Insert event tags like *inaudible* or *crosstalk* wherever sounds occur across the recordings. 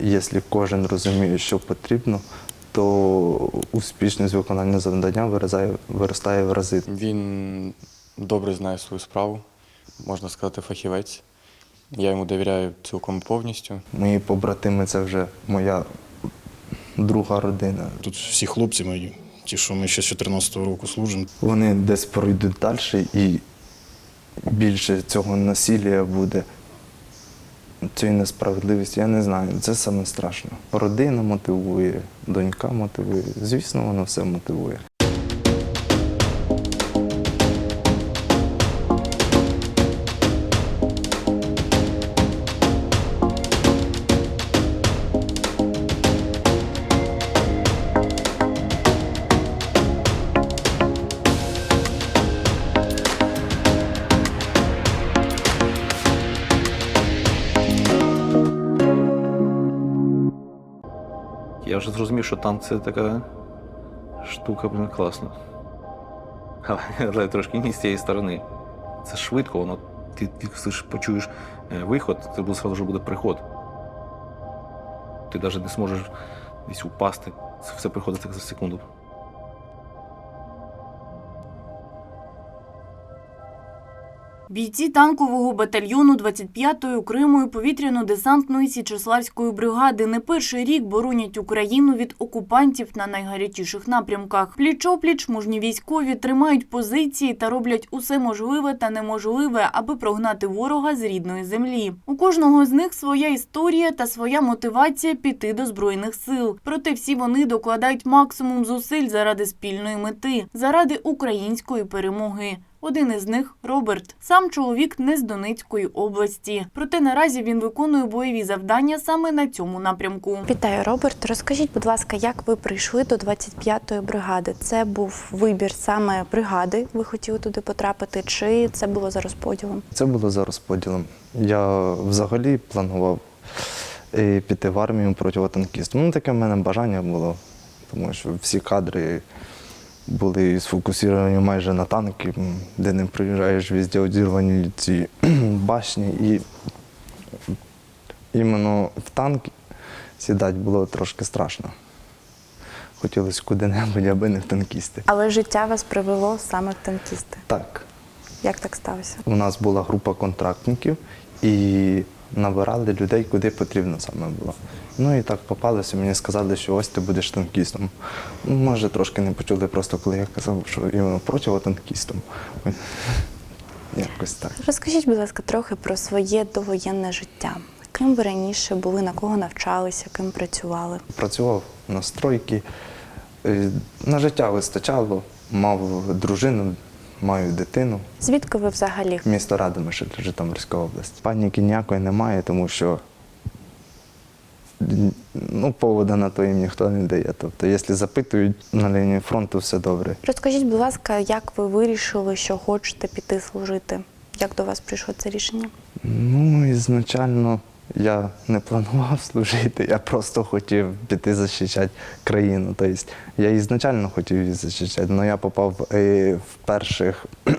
Якщо кожен розуміє, що потрібно, то успішність виконання завдання виростає, виростає в рази. Він добре знає свою справу, можна сказати, фахівець. Я йому довіряю цілком повністю. Мої побратими це вже моя друга родина. Тут всі хлопці мої, ті, що ми ще з 14-го року служимо. Вони десь пройдуть далі і більше цього насилля буде. Цієї несправедливості, я не знаю. Це саме страшно. Родина мотивує, донька мотивує. Звісно, воно все мотивує. Вже зрозумів, що танк це така штука, блін, класна. Але, *laughs* трошки не з цієї сторони. Це швидко, воно ти, ти почуєш е, виход, це буде одразу буде приход. Ти навіть не зможеш десь упасти. Це все приходить за секунду. Бійці танкового батальйону 25-ї окремої повітряно-десантної Січеславської бригади не перший рік боронять Україну від окупантів на найгарячіших напрямках. Пліч-опліч мужні військові тримають позиції та роблять усе можливе та неможливе, аби прогнати ворога з рідної землі. У кожного з них своя історія та своя мотивація піти до збройних сил. Проте всі вони докладають максимум зусиль заради спільної мети, заради української перемоги. Один із них Роберт. Сам чоловік не з Донецької області. Проте наразі він виконує бойові завдання саме на цьому напрямку. Вітаю, Роберт. Розкажіть, будь ласка, як ви прийшли до 25-ї бригади? Це був вибір саме бригади. Ви хотіли туди потрапити, чи це було за розподілом? Це було за розподілом. Я взагалі планував е, піти в армію противотанкістом. Ну, таке в мене бажання було, тому що всі кадри були сфокусовані майже на танки, де не приїжджаєш, везде одірвані ці *clears throat* башні. І іменно в танк сідати було трошки страшно. Хотілося куди-небудь, аби не в танкісти. Але життя вас привело саме в танкісти. Так, Як так сталося? У нас була група контрактників і набирали людей, куди потрібно саме було. Ну і так попалося, мені сказали, що ось ти будеш танкістом. Може, трошки не почули просто, коли я казав, що іменно противотанкістом. Якось так. Розкажіть, будь ласка, трохи про своє довоєнне життя. Ким ви раніше були, на кого навчалися, ким працювали? Працював на стройці, е, на життя вистачало, мав дружину, маю дитину. Звідки ви взагалі? Місто Радомишль, Житомирська область. Паніки ніякої немає, тому що ну, повода на то їм ніхто не дає. Тобто, якщо запитують на лінії фронту, все добре. Розкажіть, будь ласка, як ви вирішили, що хочете піти служити? Як до вас прийшло це рішення? Ну, ізначально я не планував *laughs* служити, я просто хотів піти захищати країну. Тобто, я ізначально хотів її захищати, але я попав е, в перших. *clears throat*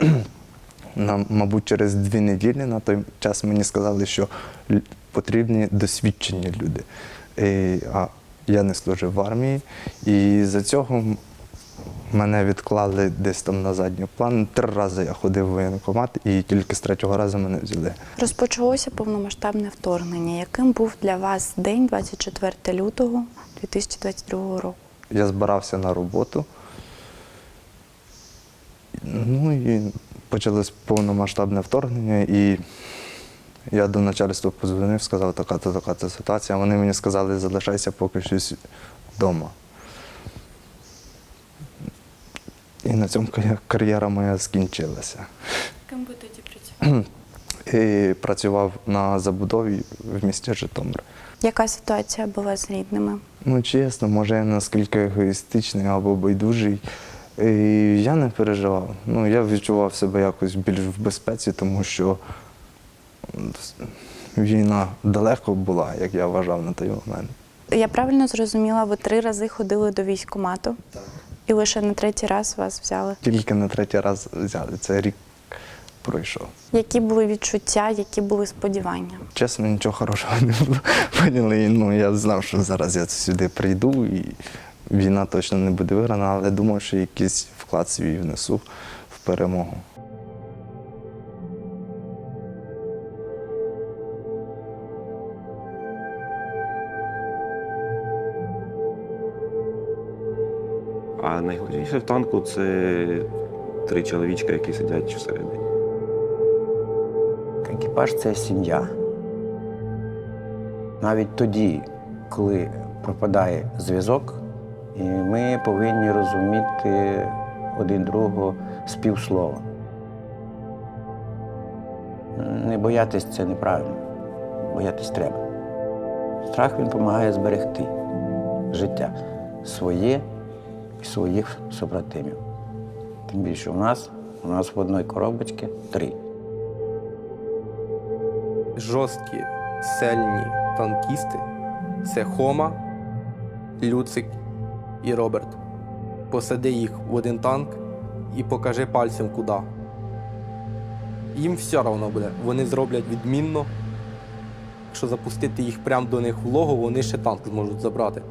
На, мабуть, через дві неділі на той час мені сказали, що потрібні досвідчені люди. Е, а я не служив в армії, і за цього мене відклали десь там на задній план. Три рази я ходив в воєнкомат, і тільки з третього разу мене взяли. Розпочалося повномасштабне вторгнення. Яким був для вас день 24 лютого 2022 року? Я збирався на роботу. Ну і почалось повномасштабне вторгнення, і я до начальства подзвонив, сказав, така-то, така-то ситуація. Вони мені сказали, залишайся поки щось вдома. І на цьому кар'єра моя скінчилася. Ким ви тоді працювали? *clears throat* І працював на забудові в місті Житомир. Яка ситуація була з рідними? Ну, чесно, може, я наскільки егоїстичний або байдужий. І я не переживав. Ну, я відчував себе якось більш в безпеці, тому що війна далеко була, як я вважав на той момент. Я правильно зрозуміла, ви три рази ходили до військкомату? Так. І лише на третій раз вас взяли. Тільки на третій раз взяли. Це рік пройшов. Які були відчуття, які були сподівання? Чесно, нічого хорошого не було. Поняли? Ну, я знав, що зараз я сюди прийду і війна точно не буде виграна, але думав, що якийсь вклад свій внесу в перемогу. А найголовніше в танку це три чоловічка, які сидять всередині. Екіпаж це сім'я. Навіть тоді, коли пропадає зв'язок, і ми повинні розуміти один другого з півслова. Не боятись це неправильно. Боятись треба. Страх він допомагає зберегти життя своє своїх побратимів. Тим більше у нас, у нас в одній коробочці три. жорсткі, сильні танкісти це Хома, Люцик і Роберт. Посади їх в один танк і покажи пальцем куди. Їм все одно буде. Вони зроблять відмінно. Якщо запустити їх прямо до них в лого, вони ще танк зможуть забрати,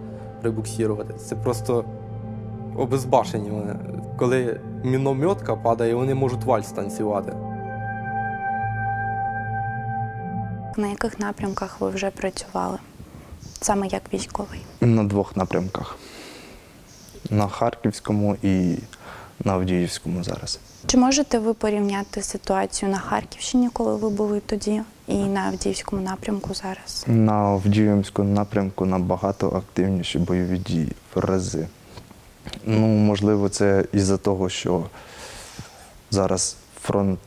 прибуксірувати. Це просто обезбашені вони. Коли мінометка падає, вони можуть вальс танцювати. На яких напрямках ви вже працювали? Саме як військовий? На двох напрямках. На Харківському і на Авдіївському зараз. Чи можете ви порівняти ситуацію на Харківщині, коли ви були тоді, і на Авдіївському напрямку зараз? На Авдіївському напрямку набагато активніші бойові дії в рази. Ну, можливо, це із-за того, що зараз фронт,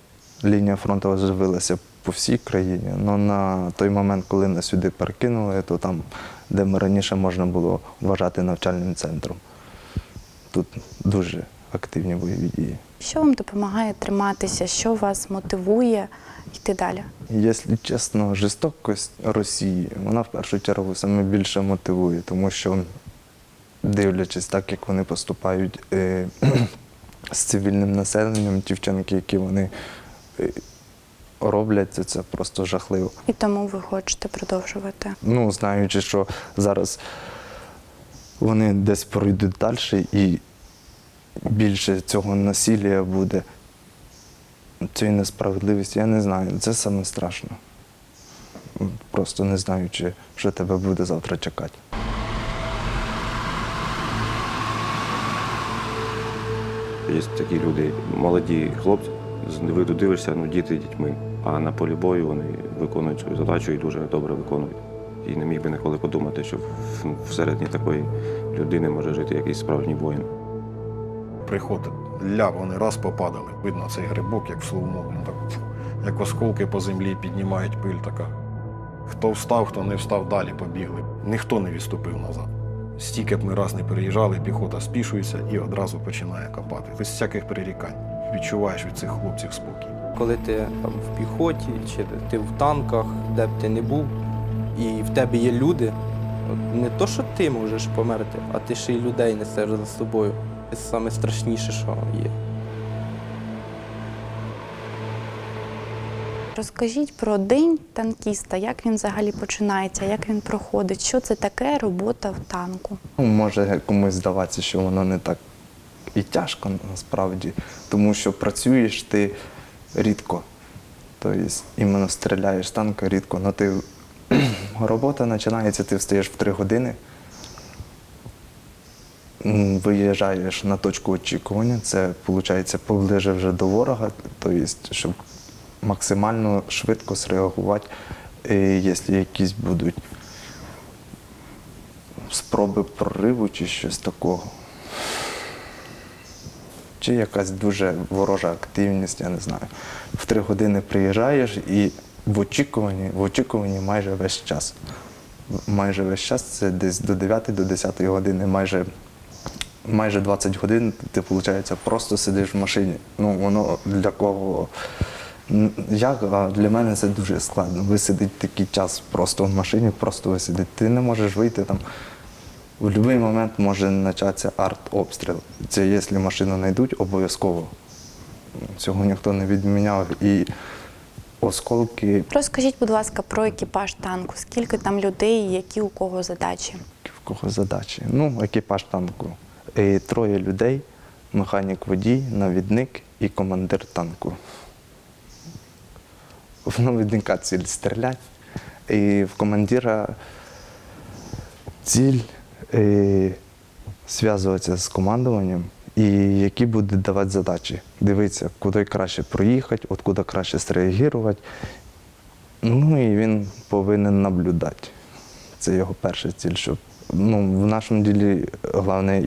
лінія фронту оживилася по всій країні. але на той момент, коли нас сюди перекинули, то там, де ми раніше можна було вважати навчальним центром, тут дуже активні бойові дії. Що вам допомагає триматися? Що вас мотивує йти далі? Якщо чесно, жорстокость Росії, вона в першу чергу саме більше мотивує, тому що, дивлячись так, як вони поступають е, *clears throat* з цивільним населенням, ті вчинки, які вони е, роблять, це, це просто жахливо. І тому ви хочете продовжувати. Ну, знаючи, що зараз вони десь пройдуть далі і більше цього насилля буде, цієї несправедливості, я не знаю. Це саме страшно. Просто не знаючи, що тебе буде завтра чекати. Є такі люди, молоді хлопці, з виду дивишся, ну діти дітьми. А на полі бою вони виконують свою задачу і дуже добре виконують. І не міг би ніколи подумати, що всередині такої людини може жити якийсь справжній воїн. Приходить ля, вони раз попадали. Видно цей грибок, як в слоумо, так, як осколки по землі піднімають пиль така. Хто встав, хто не встав, далі побігли. Ніхто не відступив назад. Стільки б ми раз не переїжджали, піхота спішується і одразу починає копати. Без всяких прирікань. Відчуваєш від цих хлопців спокій. коли ти там в піхоті, чи ти в танках, де б ти не був, і в тебе є люди, не то, що ти можеш померти, а ти ще й людей несеш за собою. Це саме страшніше, що є. Розкажіть про день танкіста, як він взагалі починається, як він проходить, що це таке робота в танку? Ну, може комусь здаватися, що воно не так і тяжко насправді, тому що працюєш ти рідко. Тобто іменно стріляєш танка рідко. Ну, ти, *clears throat* робота починається, ти встаєш в три години, виїжджаєш на точку очікування, це виходить поближе вже до ворога, тобто, щоб максимально швидко зреагувати, е, якщо якісь будуть спроби прориву чи щось такого. Чи якась дуже ворожа активність, я не знаю. В три години приїжджаєш і в очікуванні, в очікуванні майже весь час. Майже весь час це десь до 9 до 10 години, майже, майже 20 годин ти, виходить, просто сидиш в машині. Ну, воно для кого. Як для мене це дуже складно. Висидить такий час просто в машині, просто висидить. Ти не можеш вийти там. В будь-який момент може початися арт-обстріл. Це якщо машину знайдуть, обов'язково Цього ніхто не відміняв. І осколки Розкажіть, будь ласка, про екіпаж танку. Скільки там людей, які у кого задачі? в кого задачі. Ну, екіпаж танку. Е, Троє людей, механік водій, навідник і командир танку. В навідника ціль стрілять, і в командира ціль е, зв'язуватися з командуванням і які будуть давати задачі. Дивитися, куди краще проїхати, от краще среагувати. Ну і він повинен наблюдати. Це його перша ціль. Щоб, ну, в нашому ділі головне,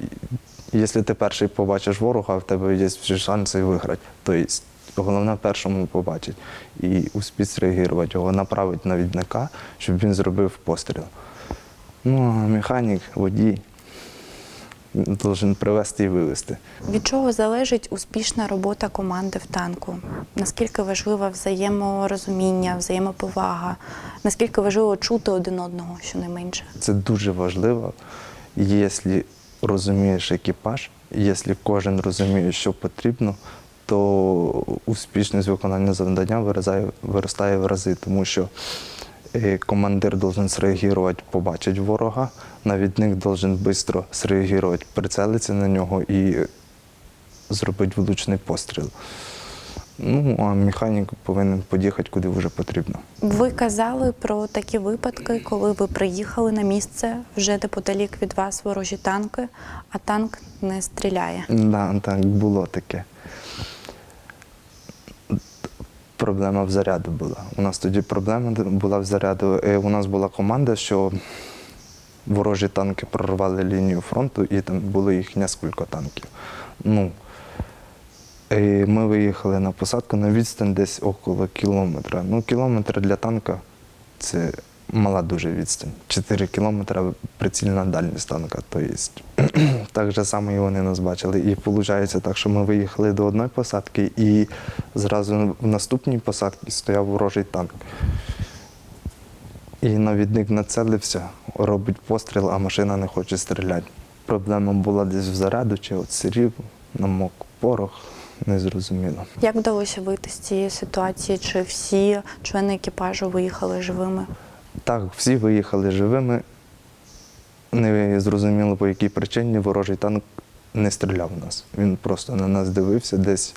якщо ти перший побачиш ворога, в тебе є всі шанси виграти. Тобто головне першому побачити і успіть зреагувати його, направити навідника, щоб він зробив постріл. Ну, а механік, водій должен привезти і вивезти. Від чого залежить успішна робота команди в танку? Наскільки важлива взаєморозуміння, взаємоповага? Наскільки важливо чути один одного, щонайменше? Це дуже важливо, якщо розумієш екіпаж, якщо кожен розуміє, що потрібно, то успішність виконання завдання виростає, виростає в рази, тому що е, командир должен среагувати, побачити ворога, навідник должен швидко среагувати, прицелитися на нього і зробити влучний постріл. Ну, а механік повинен під'їхати куди вже потрібно. Ви казали про такі випадки, коли ви приїхали на місце вже неподалік від вас ворожі танки, а танк не стріляє. Да, так, було таке. Проблема в заряду була. У нас тоді проблема була в заряду. І У нас була команда, що ворожі танки прорвали лінію фронту, і там було їх несколько танків. Ну, і ми виїхали на посадку на відстань десь около кілометра. Ну, кілометр для танка це мала дуже відстань. 4 кілометри прицільна дальність танка. Тобто, *clears throat* так же само і вони нас бачили. І виходить так, що ми виїхали до одної посадки, і зразу в наступній посадці стояв ворожий танк. І навідник нацелився, робить постріл, а машина не хоче стріляти. Проблема була десь в заряду, чи от сирів, намок порох, незрозуміло. Як вдалося вийти з цієї ситуації? Чи всі члени екіпажу виїхали живими? Так, всі виїхали живими. Не зрозуміло, по якій причині ворожий танк не стріляв в нас. Він просто на нас дивився десь.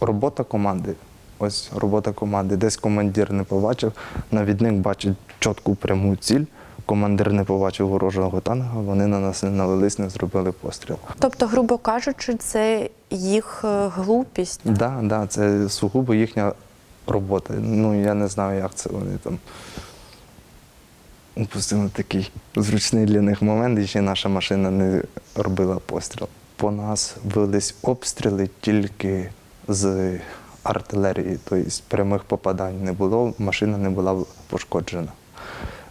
Робота команди. Ось робота команди. Десь командир не побачив, навідник бачить чітку пряму ціль. Командир не побачив ворожого танка, вони на нас не навелись, не зробили постріл. Тобто, грубо кажучи, це їх е, глупість. Так, да, да, це сугубо їхня робота. Ну, я не знаю, як це вони там упустили такий зручний для них момент, і ще наша машина не робила постріл. По нас велись обстріли тільки з артилерії, тобто прямих попадань не було, машина не була пошкоджена.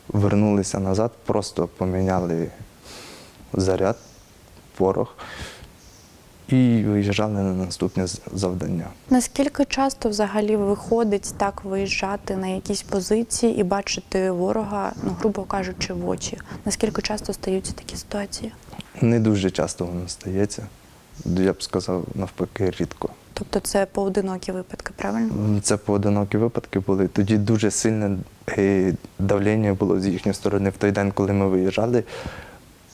Вернулися назад, просто поміняли заряд, порох і виїжджали на наступне завдання. Наскільки часто взагалі виходить так виїжджати на якісь позиції і бачити ворога, ну грубо кажучи, в очі? Наскільки часто стаються такі ситуації? Не дуже часто воно стається. Я б сказав, навпаки, рідко. Тобто це поодинокі випадки, правильно? Це поодинокі випадки були. Тоді дуже сильне е, давлення було з їхньої сторони. В той день, коли ми виїжджали,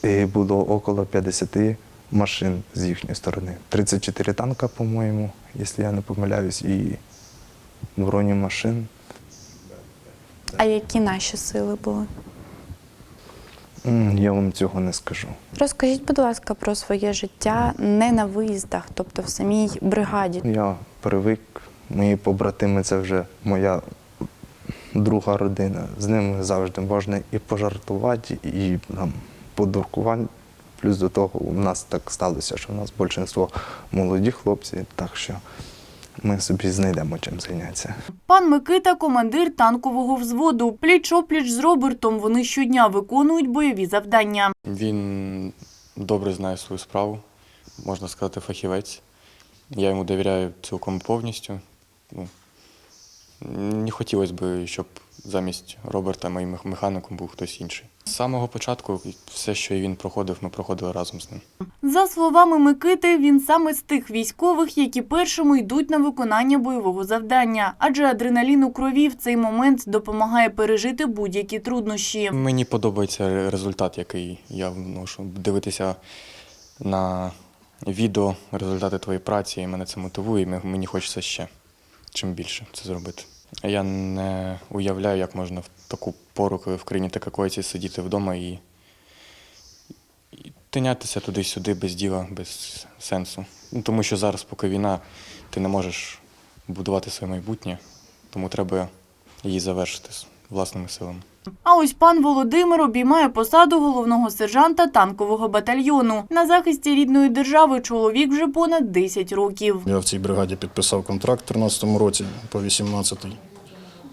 е, було около 50 машин з їхньої сторони. 34 танка, по-моєму, якщо я не помиляюсь, і бронемашин. А які наші сили були? Я вам цього не скажу. Розкажіть, будь ласка, про своє життя не на виїздах, тобто в самій бригаді. Я привик, мої побратими це вже моя друга родина. З ними завжди можна і пожартувати, і там, подуркувати. Плюс до того у нас так сталося, що у нас більшість молоді хлопці, так що ми собі знайдемо чим зайнятися. Пан Микита – командир танкового взводу. Пліч-опліч з Робертом вони щодня виконують бойові завдання. Він добре знає свою справу, можна сказати, фахівець. Я йому довіряю цілком повністю. Ну, не хотілося б, щоб замість Роберта моїм мех- механіком був хтось інший. З самого початку все, що він проходив, ми проходили разом з ним. За словами Микити, він саме з тих військових, які першими йдуть на виконання бойового завдання, адже адреналін у крові в цей момент допомагає пережити будь-які труднощі. Мені подобається результат, який я вношу. Дивитися на відео, результати твоєї праці, і мене це мотивує, і мені хочеться ще чим більше це зробити. Я не уявляю, як можна в таку пору, коли в країні така коїться, сидіти вдома і, і тинятися туди-сюди без діла, без сенсу. Ну, тому що зараз, поки війна, ти не можеш будувати своє майбутнє, тому треба її завершити власними силами. А ось пан Володимир обіймає посаду головного сержанта танкового батальйону. На захисті рідної держави чоловік вже понад 10 років. Я в цій бригаді підписав контракт у 13-му році по 18-й.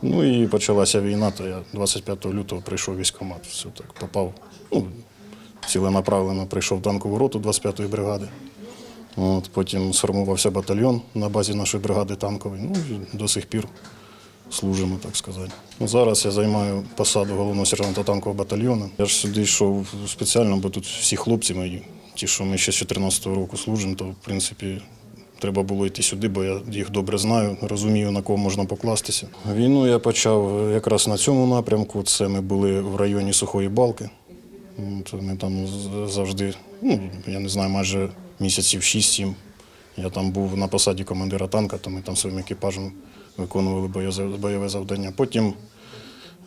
Ну і почалася війна, то я 25 лютого прийшов в військкомат. Все так попав. Ну, ціленаправлено прийшов в танкову роту 25-ї бригади. От, потім сформувався батальйон на базі нашої бригади танкової. Ну і до сих пір служимо, так сказати. Ну, зараз я займаю посаду головного сержанта танкового батальйону. Я ж сюди йшов спеціально, бо тут всі хлопці мої, ті, що ми ще з 14-го року служимо, то в принципі треба було йти сюди, бо я їх добре знаю, розумію, на кого можна покластися. Війну я почав якраз на цьому напрямку. Це ми були в районі Сухої Балки. Ми там завжди, ну, я не знаю, майже місяців 6-7. Я там був на посаді командира танка, то ми там своїм екіпажем виконували бойове завдання. Потім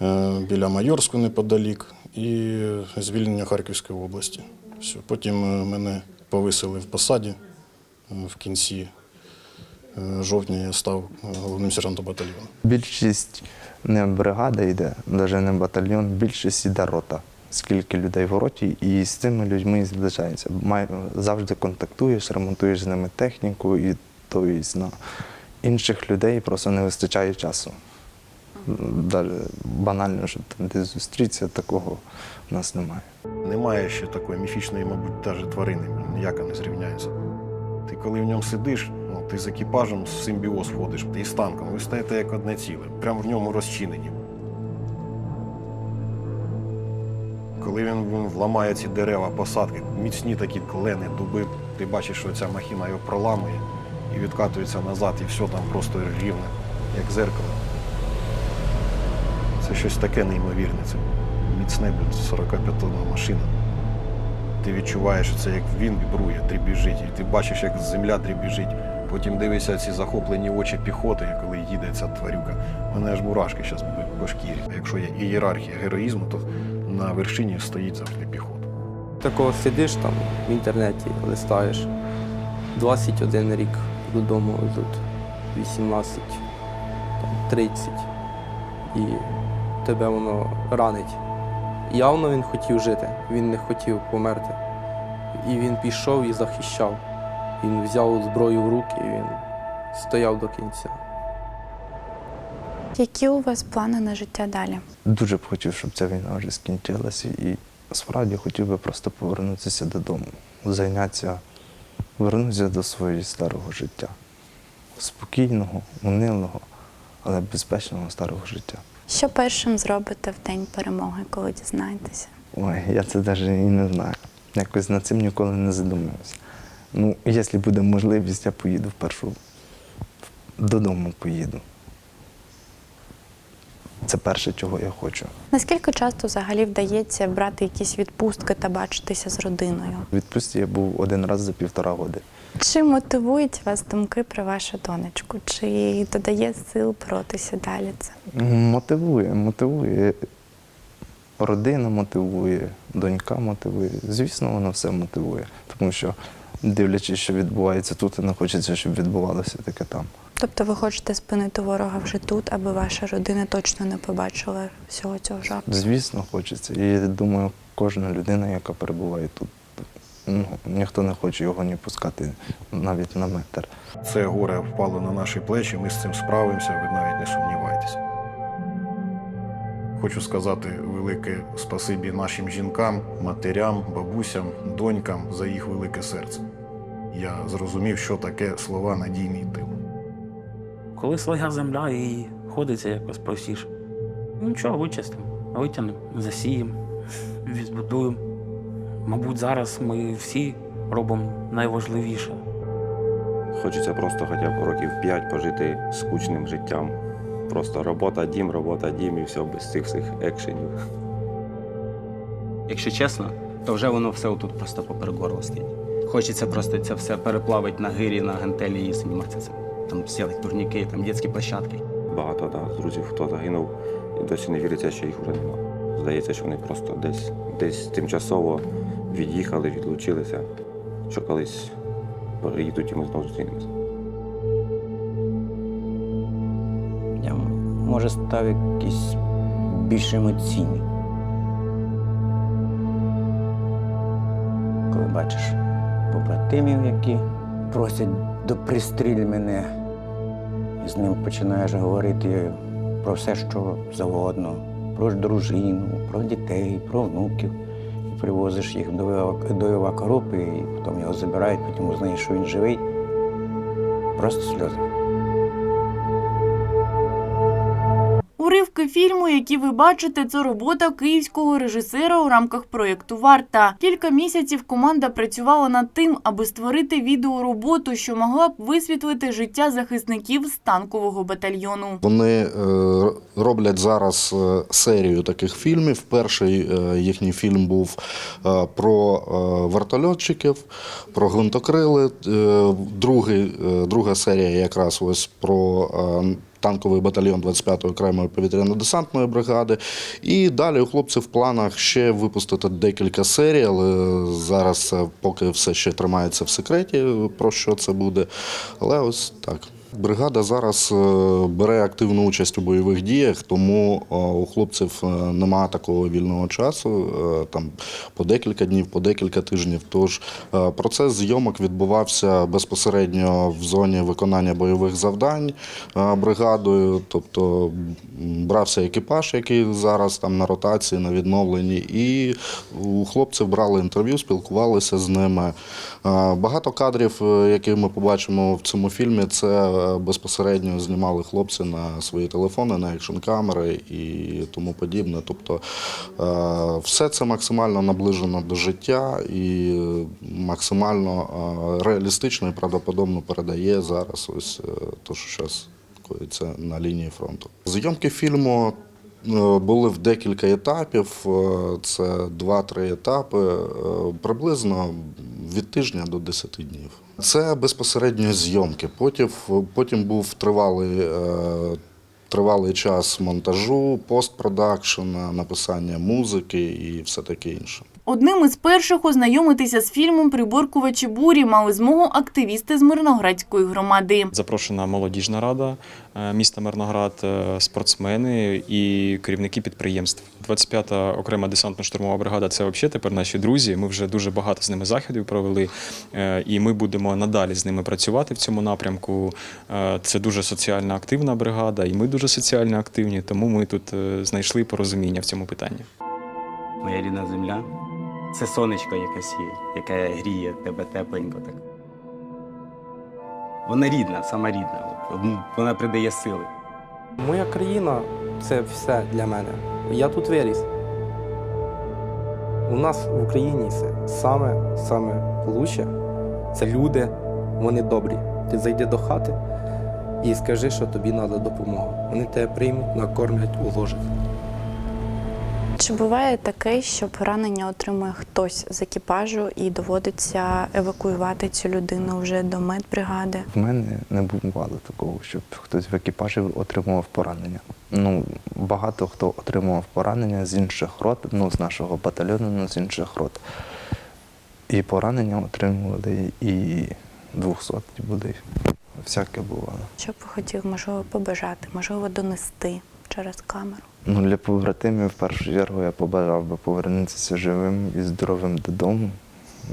е, біля Майорську неподалік і звільнення Харківської області. Все. Потім е, мене повисили в посаді в кінці е, жовтня я став е, головним сержантом батальйону. Більшість не бригада йде, навіть не батальйон, більшість йде рота. Скільки людей в роті, і з цими людьми зближається. Май, завжди контактуєш, ремонтуєш з ними техніку, і тобто на інших людей просто не вистачає часу. Навіть банально, щоб там десь зустрітися, такого в нас немає. Немає ще такої міфічної, мабуть, навіть тварини, ніяка не зрівняється. Ти коли в ньому сидиш, ну, ти з екіпажем в симбіоз входиш, ти з танком, ви стаєте як одне ціле, прямо в ньому розчинені. Коли він, вламає ці дерева, посадки, міцні такі клени, дуби, ти бачиш, що ця махіна його проламує і відкатується назад, і все там просто рівне, як зеркало. Це щось таке неймовірне. Це міцне, 45-тонна машина. Ти відчуваєш, що це як він вібрує, дрібіжить, і ти бачиш, як земля дрібіжить. Потім дивишся ці захоплені очі піхоти, коли їде ця тварюка. Мене аж мурашки зараз по шкірі. Якщо є ієрархія героїзму, то на вершині стоїть завжди піхота. Такого сидиш там в інтернеті, листаєш. 21 рік додому тут 18, там, 30. І тебе воно ранить. Явно він хотів жити, він не хотів померти. І він пішов і захищав. Він взяв зброю в руки і він стояв до кінця. Які у вас плани на життя далі? Дуже б хотів, щоб ця війна вже скінчилася, і справді хотів би просто повернутися додому, зайнятися, вернутися до свого старого життя. Спокійного, унилого, але безпечного старого життя. Що першим зробите в день перемоги, коли дізнаєтеся? Ой, я це навіть і не знаю. Якось над цим ніколи не задумувався. Ну, якщо буде можливість, я поїду впершу додому поїду. Це перше, чого я хочу. Наскільки часто взагалі вдається брати якісь відпустки та бачитися з родиною? Відпустці я був один раз за півтора роки. Чи мотивують вас думки про вашу донечку? Чи додає сил боротися далі це? Мотивує, мотивує. Родина мотивує, донька мотивує. Звісно, воно все мотивує. Тому що, дивлячись, що відбувається тут, не хочеться, щоб відбувалося таке там. Тобто ви хочете спинити ворога вже тут, аби ваша родина точно не побачила всього цього жаху? Звісно, хочеться. І думаю, кожна людина, яка перебуває тут, ну, ніхто не хоче його ні пускати навіть на метр. Це горе впало на наші плечі, ми з цим справимося, ви навіть не сумнівайтеся. Хочу сказати велике спасибі нашим жінкам, матерям, бабусям, донькам за їх велике серце. Я зрозумів, що таке слова надійний тил. Коли своя земля і ходиться якось простіше. Ну нічого, вичистимо, витягнемо, засіємо, *laughs* відбудуємо. Мабуть, зараз ми всі робимо найважливіше. Хочеться просто хоча б років 5 пожити скучним життям. Просто робота, дім, робота, дім і все без цих всіх екшенів. Якщо чесно, то вже воно все отут просто поперек горла стоїть. Хочеться просто це все переплавити на гирі, на гантелі і займатися цим. Там сілить турніки, там дитячі площадки. Багато да, з друзів, хто загинув, і досі не віриться, що їх вже нема. Здається, що вони просто десь, десь тимчасово від'їхали, відлучилися, що колись приїдуть і ми знову зустрінемося. Я може став якийсь більш емоційний. Коли бачиш побратимів, які просять допристріль мене, і з ним починаєш говорити про все, що завгодно, про дружину, про дітей, про внуків. Привозиш їх до, евакоропи, і потім його забирають, потім узнаєш, що він живий. Просто сльози. Уривки фільму, які ви бачите, це робота київського режисера у рамках проєкту Варта. Кілька місяців команда працювала над тим, аби створити відеороботу, що могла б висвітлити життя захисників з танкового батальйону. Вони е, роблять зараз е, серію таких фільмів. Перший е, їхній фільм був про вертольотчиків, про гвинтокрили. Другий, друга серія якраз ось про. Е, Танковий батальйон 25-ї окремої повітряно-десантної бригади. І далі у хлопців в планах ще випустити декілька серій, але зараз поки все ще тримається в секреті, про що це буде. Але ось так. Бригада зараз е, бере активну участь у бойових діях, тому е, у хлопців е, немає такого вільного часу, там по декілька днів, по декілька тижнів. Тож процес зйомок відбувався безпосередньо в зоні виконання бойових завдань бригадою, тобто брався екіпаж, який зараз там на ротації, на відновленні, і у хлопців брали інтерв'ю, спілкувалися з ними. Багато кадрів, які ми побачимо в цьому фільмі, це безпосередньо знімали хлопці на свої телефони, на екшн камери і тому подібне. Тобто е, все це максимально наближено до життя і е, максимально е, реалістично і правдоподобно передає зараз ось е, те, що зараз коїться на лінії фронту. Зйомки фільму е, були в декілька етапів. Е, Це 2-3 етапи, е, приблизно від тижня до 10 днів. Це безпосередньо зйомки. Потім, потім був тривалий, е, тривалий час монтажу, постпродакшена, написання музики і все таке інше. Одним із перших ознайомитися з фільмом Приборкувачі бурі мали змогу активісти з Мирноградської громади. Запрошена молодіжна рада е, міста Мирноград, е, спортсмени і керівники підприємств. 25-та окрема десантно-штурмова бригада це взагалі тепер наші друзі. Ми вже дуже багато з ними заходів провели, е, і ми будемо надалі з ними працювати в цьому напрямку. Це дуже соціально активна бригада, і ми дуже соціально активні, тому ми тут знайшли порозуміння в цьому питанні. Моя рідна земля це сонечко якесь є, яке гріє тебе тепленько так. Вона рідна, сама рідна. Вона придає сили. Моя країна це все для мене. Я тут виріс. У нас в Україні все саме, саме лучше це люди, вони добрі. Ти зайди до хати і скажи, що тобі треба допомога. Вони тебе приймуть, накормлять, уложать. Чи буває таке, що поранення отримує хтось з екіпажу і доводиться евакуювати цю людину вже до медбригади? В мене не бувало такого, щоб хтось в екіпажі отримував поранення. Ну, багато хто отримував поранення з інших рот, ну, з нашого батальйону, ну, з інших рот. І поранення отримували і 200 були. Всяке бувало. Що б ви хотів, можливо, побажати, можливо, донести через камеру? Ну, для побратимів в першу чергу я побажав би повернутися живим і здоровим додому.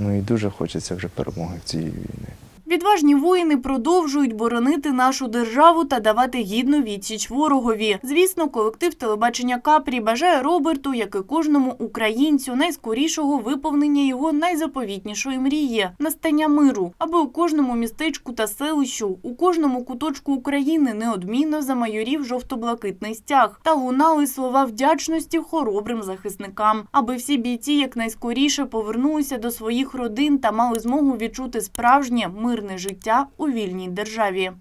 Ну і дуже хочеться вже перемоги в цій війні. Відважні воїни продовжують боронити нашу державу та давати гідну відсіч ворогові. Звісно, колектив телебачення Капрі бажає Роберту, як і кожному українцю, найскорішого виповнення його найзаповітнішої мрії настання миру, аби у кожному містечку та селищу, у кожному куточку України неодмінно замайорів жовто-блакитний стяг та лунали слова вдячності хоробрим захисникам, аби всі бійці якнайскоріше повернулися до своїх родин та мали змогу відчути справжнє мирне життя у вільній державі.